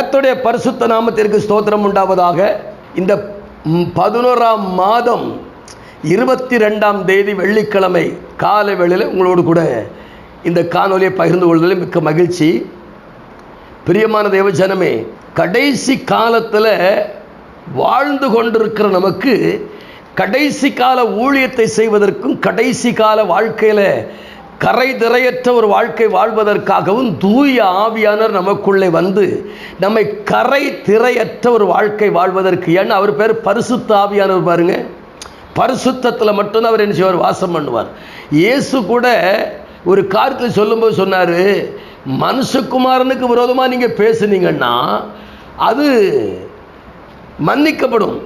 கத்துடைய பரிசுத்த நாமத்திற்கு ஸ்தோத்திரம் உண்டாவதாக. இந்த பதினோராம் மாதம் இருபத்தி ரெண்டாம் தேதி வெள்ளிக்கிழமை காலை வேளையில் உங்களோடு கூட இந்த காணொலியை பகிர்ந்து கொள்வதில் மிக்க மகிழ்ச்சி. பிரியமான தேவஜனமே கடைசி காலத்தில் வாழ்ந்து கொண்டிருக்கிற நமக்கு கடைசி கால ஊழியத்தை செய்வதற்கும் கடைசி கால வாழ்க்கையில் கரை திரையற்ற ஒரு வாழ்க்கை வாழ்வதற்காகவும் தூய ஆவியானர் நமக்குள்ளே வந்து நம்மை கரை திரையற்ற ஒரு வாழ்க்கை வாழ்வதற்கு ஏன்னா அவர் பேர் பரிசுத்த ஆவியானவர் பாருங்க. பரிசுத்தத்தில் மட்டும்தான் அவர் என்ன செய்வார்? வாசம் பண்ணுவார். இயேசு கூட ஒரு காரியத்தில் சொல்லும்போது சொன்னார் மனுஷகுமாரனுக்கு விரோதமாக நீங்கள் பேசுனீங்கன்னா அது மன்னிக்கப்படும்.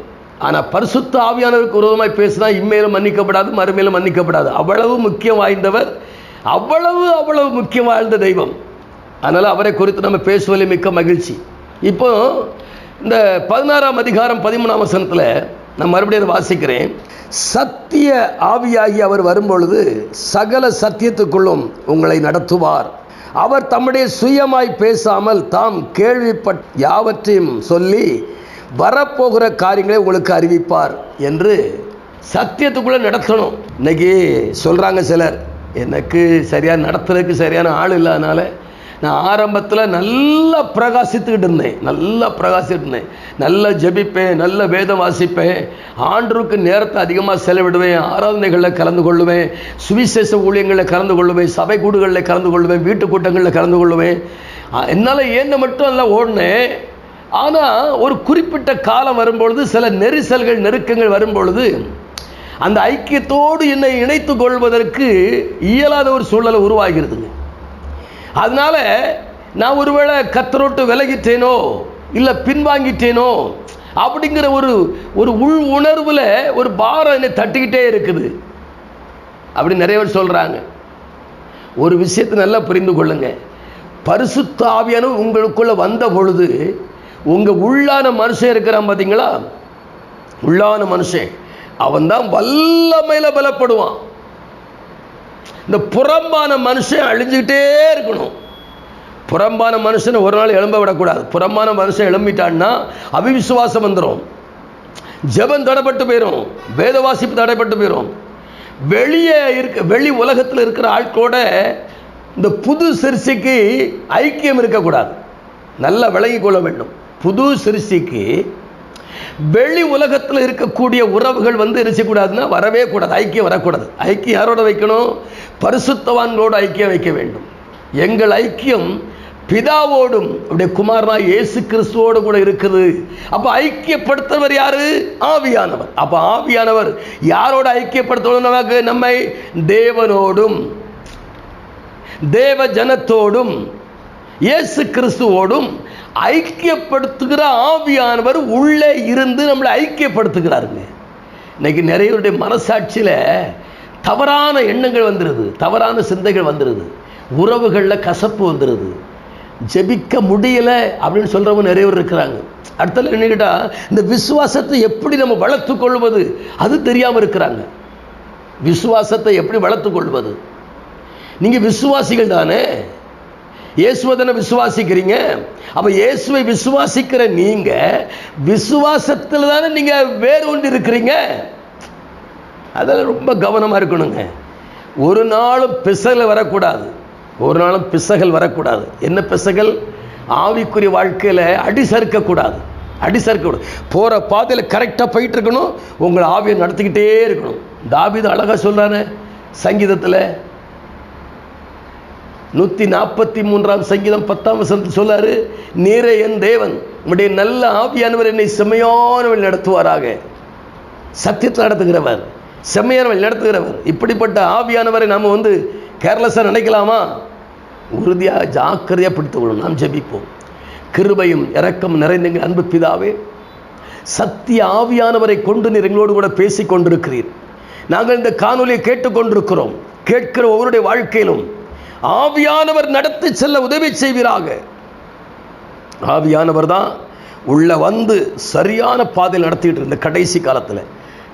ஆனால் பரிசுத்த ஆவியானவருக்கு விரோதமாக பேசினா இம்மையிலும் மன்னிக்கப்படாது மறுமையிலும் மன்னிக்கப்படாது. அவ்வளவு முக்கியம் வாய்ந்தவர் அவ்வளவு அவ்வளவு முக்கியம் வாழ்ந்த தெய்வம். அதனால் அவரை குறித்து நம்ம பேசுவதில் மிக்க மகிழ்ச்சி. இப்போ இந்த பதினாறாம் அதிகாரம் பதிமூணாம் வசனத்தில் நான் மறுபடியும் அதை வாசிக்கிறேன். சத்திய ஆவியாகி அவர் வரும்பொழுது சகல சத்தியத்துக்குள்ளும் உங்களை நடத்துவார். அவர் தம்முடைய சுயமாய் பேசாமல் தாம் கேள்விப்பட் யாவற்றையும் சொல்லி வரப்போகிற காரியங்களை உங்களுக்கு அறிவிப்பார் என்று சத்தியத்துக்குள்ளே நடத்தணும். இன்னைக்கு சொல்கிறாங்க சிலர். எனக்கு சரியாக நடத்துறதுக்கு சரியான ஆள் இல்லாதனால நான் ஆரம்பத்தில் நல்லா பிரகாசித்துக்கிட்டு இருந்தேன். நல்லா பிரகாசித்துட்டு இருந்தேன். நல்லா ஜெபிப்பேன் நல்ல வேதம் வாசிப்பேன். ஆண்டருக்கு நேரத்தை அதிகமாக செலவிடுவேன். ஆராதனைகளில் கலந்து கொள்ளுவேன். சுவிசேஷ ஊழியங்களில் கலந்து கொள்ளுவேன். சபை கூடுகளில் கலந்து கொள்ளுவேன். வீட்டு கூட்டங்களில் கலந்து கொள்ளுவேன். என்னால் ஏன்னு மட்டும் எல்லாம் ஓடினேன். ஆனால் ஒரு குறிப்பிட்ட காலம் வரும்பொழுது சில நெரிசல்கள் நெருக்கங்கள் வரும்பொழுது அந்த ஐக்கியத்தோடு என்னை இணைத்து கொள்வதற்கு இயலாத ஒரு சூழலை உருவாகிறதுங்க. அதனால நான் ஒருவேளை கத்தரோட்டு விலகிட்டேனோ இல்லை பின்வாங்கிட்டேனோ அப்படிங்கிற ஒரு ஒரு உள் உணர்வில் ஒரு பாரம் என்னை தட்டிக்கிட்டே இருக்குது. அப்படி நிறைய பேர் சொல்கிறாங்க ஒரு விஷயத்தை நல்லா புரிந்து கொள்ளுங்க. பரிசு ஆவியானவர் உங்களுக்குள்ளே வந்த பொழுது உங்கள் உள்ளான மனுஷன் இருக்கிறான் பார்த்தீங்களா உள்ளான மனுஷன். அவன் தான் வல்லமையில் பலப்படுவான். இந்த புறம்பான மனுஷன் அழிஞ்சுக்கிட்டே இருக்கணும். புறம்பான மனுஷனை ஒரு நாள் எழும்ப விடக்கூடாது. புறம்பான மனுஷன் எழும்பிட்டான்னா அவிவிசுவாசம் வந்துடும் ஜெபம் தடைப்பட்டு போயிடும் வேத வாசிப்பு தடைப்பட்டு போயிடும் வெளியே இருக்க வெளி உலகத்தில் இருக்கிற ஆட்களோட இந்த புது சிறுசிக்கு ஐக்கியம் இருக்கக்கூடாது. நல்லா விளங்கிக் கொள்ள வேண்டும். புது சிறுசிக்கு வெளி உலகத்தில் இருக்கக்கூடிய உறவுகள் வந்து இருக்கக்கூடாதுன்னா வரவே கூடாது. ஐக்கியம் வரக்கூடாது. ஐக்கியம் யாரோட வைக்கணும்? பரிசுத்தவான்களோடு ஐக்கியம் வைக்க வேண்டும். எங்கள் ஐக்கியம் பிதாவோடும் அப்படியே குமாரனா இயேசு கிறிஸ்துவோடு கூட இருக்குது. அப்போ ஐக்கியப்படுத்தவர் யாரு? ஆவியானவர். அப்போ ஆவியானவர் யாரோட ஐக்கியப்படுத்தணும் நமக்கு? நம்மை தேவனோடும் தேவ ஜனத்தோடும் இயேசு கிறிஸ்துவோடும் ஐக்கியப்படுத்துகிற ஆவியானவர் உள்ளே இருந்து நம்மளை ஐக்கியப்படுத்துகிறாருங்க. இன்னைக்கு நிறையருடைய மனசாட்சியில் தவறான எண்ணங்கள் வந்துடுது தவறான சிந்தைகள் வந்துடுது உறவுகளில் கசப்பு வந்துடுது ஜெபிக்க முடியலை அப்படின்னு சொல்கிறவங்க நிறைய பேர் இருக்கிறாங்க அடுத்தல என்ன கேட்டால் இந்த விசுவாசத்தை எப்படி நம்ம வளர்த்து கொள்வது? அது தெரியாமல் இருக்கிறாங்க. விசுவாசத்தை எப்படி வளர்த்து கொள்வது? நீங்கள் விசுவாசிகள் தானே. இயேசுவை தானே விசுவாசிக்கிறீங்க? அப்போ இயேசுவை விசுவாசிக்கிற நீங்கள் விசுவாசத்தில் தானே நீங்கள் வேறு ஒன்று இருக்கிறீங்க அதெல்லாம் ரொம்ப கவனமாக இருக்கணுங்க. ஒரு நாளும் பிசகல் வரக்கூடாது. ஒரு நாளும் பிசகல் வரக்கூடாது. என்ன பிசகல் ஆவிக்குரிய வாழ்க்கையில் அடி சறுக்கக்கூடாது. அடி சறுக்கக்கூடாது. போகிற பாதையில் கரெக்டாக போயிட்டு இருக்கணும் உங்களை ஆவியை நடத்திக்கிட்டே இருக்கணும். தாவீது அழகாக சொல்கிறானே சங்கீதத்தில் நூற்றி நாற்பத்தி மூன்றாம் சங்கீதம் பத்தாம் வசனத்தில் சொல்லாரு நீரே என் தேவன் உடைய நல்ல ஆவியானவர் என்னை செம்மையானவள் நடத்துவாராக. சத்தியத்தில் நடத்துகிறவர் செம்மையானவள் நடத்துகிறவர். இப்படிப்பட்ட ஆவியானவரை நாம் வந்து கேர்லெஸ்ஸாக நினைக்கலாமா? உறுதியாக ஜாக்கிரதையாக பிடித்துக்கொள்ளும் நாம் ஜெபிப்போம். கிருபையும் இரக்கம் நிறைந்த அன்பு பிதாவே சத்திய ஆவியானவரை கொண்டு நீர் எங்களோடு கூட பேசிக் கொண்டிருக்கிறீர் நாங்கள் இந்த காணொலியை கேட்டுக்கொண்டிருக்கிறோம். கேட்கிற ஒவ்வொருடைய வாழ்க்கையிலும் ஆவியானவர் நடத்தி செல்ல உதவி செய்வீராக. ஆவியானவர் தான் உள்ள வந்து சரியான பாதையில் நடத்திக்கிட்டு இருந்த கடைசி காலத்தில்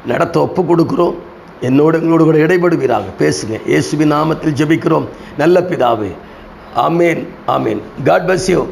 நடத்த ஒப்பு கொடுக்குறோம். என்னோடு எங்களோடு கூட இடைபடுவீராக. பேசுங்க. இயேசுவின் நாமத்தில் ஜெபிக்கிறோம். நல்ல பிதாவே. ஆமேன். ஆமேன். God bless you